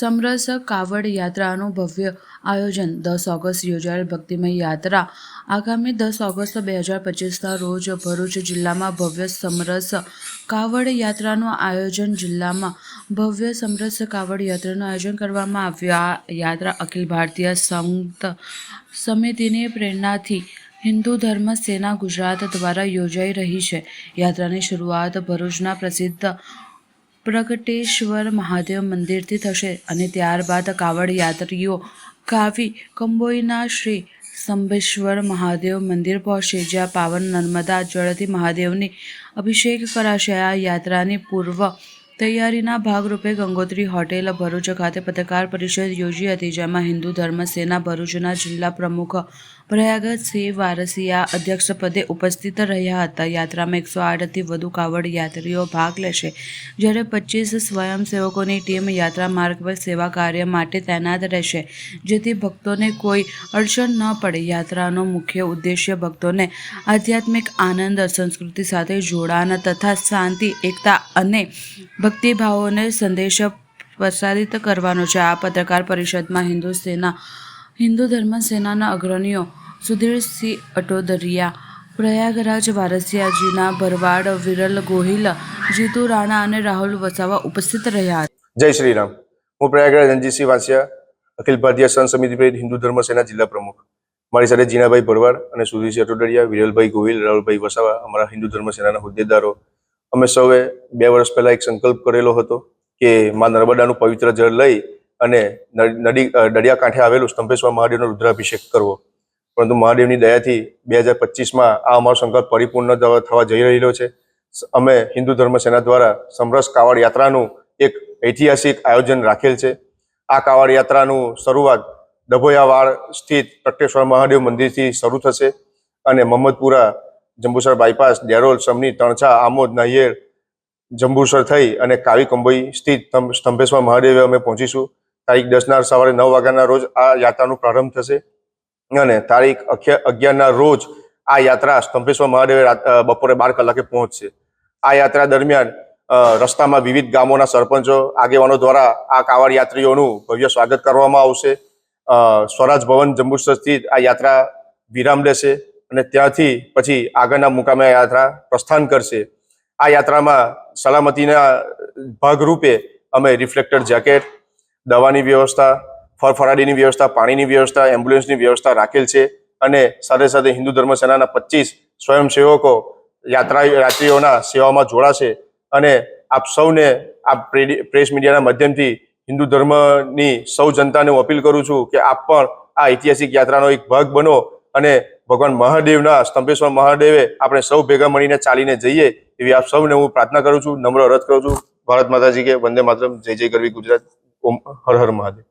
સમરસ કાવડ યાત્રાનું ભવ્ય આયોજન. દસ ઓગસ્ટ યોજાયેલ ભક્તિમય યાત્રા આગામી દસ ઓગસ્ટ બે હજાર પચીસના રોજ ભરૂચ જિલ્લામાં ભવ્ય સમરસ કાવડ યાત્રાનું આયોજન જિલ્લામાં ભવ્ય સમરસ કાવડ યાત્રાનું આયોજન કરવામાં આવ્યું. આ યાત્રા અખિલ ભારતીય સંત સમિતિની પ્રેરણાથી હિન્દુ ધર્મ સેના ગુજરાત દ્વારા યોજાઈ રહી છે. યાત્રાની શરૂઆત ભરૂચના પ્રસિદ્ધ પ્રગટેશ્વર મહાદેવ મંદિરથી થશે અને ત્યારબાદ કાવડ યાત્રીઓ કાવી કંબોઈના શ્રી સંભેશ્વર મહાદેવ મંદિર પહોંચશે, જ્યાં પાવન નર્મદા જળથી મહાદેવની અભિષેક કરાશે. આ યાત્રાની પૂર્વ તૈયારીના ભાગરૂપે ગંગોત્રી હોટેલ ભરૂચ ખાતે પત્રકાર પરિષદ યોજી હતી, જેમાં હિન્દુ ધર્મ સેના ભરૂચના જિલ્લા પ્રમુખ પ્રયાગસિંહ વારસિયા અધ્યક્ષપદે ઉપસ્થિત રહ્યા હતા. યાત્રામાં એકસો આઠથી વધુ કાવડ યાત્રીઓ ભાગ લેશે. જ્યારે પચીસ સ્વયંસેવકોની ટીમ યાત્રા માર્ગ પર સેવા કાર્ય માટે તૈનાત રહેશે, જેથી ભક્તોને કોઈ અડચણ ન પડે. યાત્રાનો મુખ્ય ઉદ્દેશ્ય ભક્તોને આધ્યાત્મિક આનંદ, સંસ્કૃતિ સાથે જોડાણ તથા શાંતિ, એકતા અને ભક્તિભાવોને સંદેશ પ્રસારિત કરવાનો છે. આ પત્રકાર પરિષદમાં હિન્દુ સેના, હિન્દુ ધર્મ સેનાના અગ્રણીઓ સુધીરસિંહ અટોદરિયા, પ્રયાગરાજ વારસિયાજીના ભરવાડ, વિરલ ગોહિલ, જીતુ રાણા અને રાહુલ વસાવા ઉપસ્થિત રહ્યા જય શ્રી રામ હું પ્રયાગરાજ રણજીતસિંહ વાંસિયા, અખિલ ભારતીય સંત સમિતિ હિન્દુ ધર્મ સેના જિલ્લા પ્રમુખ. મારી સાથે જીનાભાઈ ભરવાડ અને સુધીરસિંહ અટોડરિયા વિરલભાઈ ગોહિલ, રાહુલભાઈ વસાવા અમારા હિન્દુ ધર્મ સેનાના હોદ્દેદારો અમે સૌએ બે વર્ષ પહેલાં એક સંકલ્પ કરેલો હતો કે માં નર્મદાનું પવિત્ર જળ લઈ અને નદી દરિયાકાંઠે આવેલું સ્તંભેશ્વર મહાદેવનો રુદ્રાભિષેક કરવો. પરંતુ મહાદેવની દયાથી બે હજાર પચીસમાં આ અમારો સંકલ્પ પરિપૂર્ણ થવા જઈ રહેલો છે. અમે હિન્દુ ધર્મ સેના દ્વારા સમરસ કાવડ યાત્રાનું એક ઐતિહાસિક આયોજન રાખેલ છે. આ કાવડ યાત્રાનું શરૂઆત ડભોયાવાડ સ્થિત પ્રગટેશ્વર મહાદેવ મંદિરથી શરૂ થશે અને મોહમ્મદપુરા જંબુસર બાયપાસ, ડેરોલ, સમની, તણછા, આમોદ નાહિયેર જંબુસર થઈ અને કાવી કંબોઈ સ્થિત સ્તંભ- સ્તંભેશ્વર મહાદેવે અમે પહોંચીશું. તારીખ દસના સવારે નવ વાગ્યાના રોજ આ યાત્રાનો પ્રારંભ થશે. અને તારીખ અગિયારના રોજ આ યાત્રા સ્તંભેશ્વર મહાદેવે બપોરે બાર કલાકે પહોંચશે. આ યાત્રા દરમિયાન રસ્તામાં વિવિધ ગામોના સરપંચો, આગેવાનો દ્વારા આ કાવડ યાત્રીઓનું ભવ્ય સ્વાગત કરવામાં આવશે. સ્વરાજ ભવન જંબુસર સ્થિત આ યાત્રા વિરામ લેશે. અને ત્યાંથી પછી આગળના મુકામે આ યાત્રા પ્રસ્થાન કરશે. આ યાત્રામાં સલામતીના ભાગરૂપે અમે રિફ્લેક્ટર જેકેટ, દવાની વ્યવસ્થા ફરફરાડીની વ્યવસ્થા, પાણીની વ્યવસ્થા, એમ્બ્યુલન્સની વ્યવસ્થા રાખેલ છે અને સાથે સાથે હિન્દુ ધર્મ સેનાના પચીસ સ્વયંસેવકો યાત્રા યાત્રીઓના સેવામાં જોડાશે અને આપ સૌને આ પ્રેસ મીડિયાના માધ્યમથી હિન્દુ ધર્મની સૌ જનતાને હું અપીલ કરું છું કે આપ પણ આ ઐતિહાસિક યાત્રાનો એક ભાગ બનો અને ભગવાન મહાદેવના સ્તંભેશ્વર મહાદેવે આપણે સૌ ભેગા મળીને ચાલીને જઈએ એવી આપ સૌને હું પ્રાર્થના કરું છું, નમ્ર અરજ કરું છું. ભારત માતાજી કે વંદે માતરમ, જય જય ગરવી ગુજરાત. ઓમ હર હર મહાદેવ.